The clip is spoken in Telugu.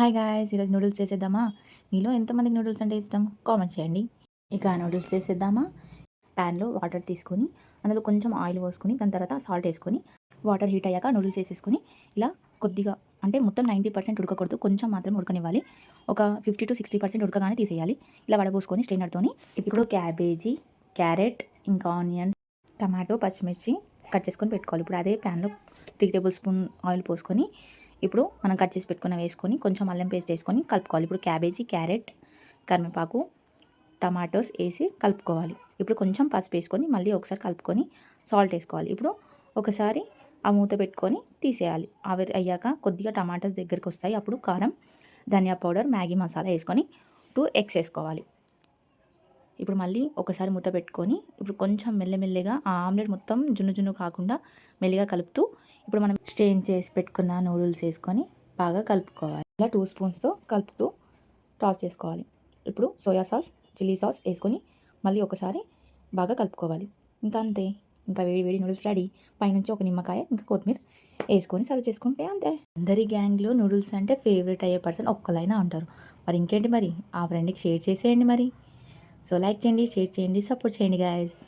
హాయ్ గాయస్ ఈరోజు నూడిల్స్ చేసేద్దామా? మీలో ఎంతమందికి నూడిల్స్ అంటే ఇష్టం? కామెంట్ చేయండి. ఇక నూడిల్స్ చేసేద్దామా? ప్యాన్లో వాటర్ తీసుకొని అందులో కొంచెం ఆయిల్ పోసుకొని దాని తర్వాత సాల్ట్ వేసుకొని వాటర్ హీట్ అయ్యాక నూడిల్స్ వేసేసుకొని ఇలా కొద్దిగా అంటే మొత్తం నైంటీ పర్సెంట్ ఉడకకూడదు. కొంచెం మాత్రం ఉడకనివ్వాలి. ఒక ఫిఫ్టీ టు సిక్స్టీ పర్సెంట్ ఉడకగానే తీసేయాలి. ఇలా వడబోసుకొని స్ట్రైనర్తోని ఇప్పుడు క్యాబేజీ క్యారెట్ ఇంకా ఆనియన్ టమాటో పచ్చిమిర్చి కట్ చేసుకొని పెట్టుకోవాలి. ఇప్పుడు అదే ప్యాన్లో త్రీ టేబుల్ స్పూన్ ఆయిల్ పోసుకొని ఇప్పుడు మనం కట్ చేసి పెట్టుకున్న వేసుకొని కొంచెం అల్లం పేస్ట్ వేసుకొని కలుపుకోవాలి. ఇప్పుడు క్యాబేజీ క్యారెట్ కరివేపాకు టమాటోస్ వేసి కలుపుకోవాలి. ఇప్పుడు కొంచెం పసుపు వేసుకొని మళ్ళీ ఒకసారి కలుపుకొని సాల్ట్ వేసుకోవాలి. ఇప్పుడు ఒకసారి ఆ మూత పెట్టుకొని తీసేయాలి. ఆవిరి అయ్యాక కొద్దిగా టమాటోస్ దగ్గరికి వస్తాయి. అప్పుడు కారం ధనియా పౌడర్ మ్యాగీ మసాలా వేసుకొని టూ ఎగ్స్ వేసుకోవాలి. ఇప్పుడు మళ్ళీ ఒకసారి మూత పెట్టుకొని ఇప్పుడు కొంచెం మెల్లమెల్లగా ఆ ఆమ్లెట్ మొత్తం జున్ను జున్ను కాకుండా మెల్లిగా కలుపుతూ ఇప్పుడు మనం స్టెయిన్ చేసి పెట్టుకున్న నూడిల్స్ వేసుకొని బాగా కలుపుకోవాలి. ఇలా టూ స్పూన్స్తో కలుపుతూ టాస్ చేసుకోవాలి. ఇప్పుడు సోయా సాస్ చిల్లీ సాస్ వేసుకొని మళ్ళీ ఒకసారి బాగా కలుపుకోవాలి. ఇంకా అంతే. ఇంకా వేడి వేడి నూడిల్స్ రెడీ. పైనుంచి ఒక నిమ్మకాయ ఇంకా కొత్తిమీర వేసుకొని సర్వ్ చేసుకుంటే అంతే. అందరి గ్యాంగ్లో నూడిల్స్ అంటే ఫేవరెట్ అయ్యే పర్సన్ ఒక్కలైనా ఉంటారు. మరి ఇంకేంటి మరి? ఆ ఫ్రెండ్కి షేర్ చేసేయండి మరి. సో లైక్ చేయండి షేర్ చేయండి సపోర్ట్ చేయండి గాయస్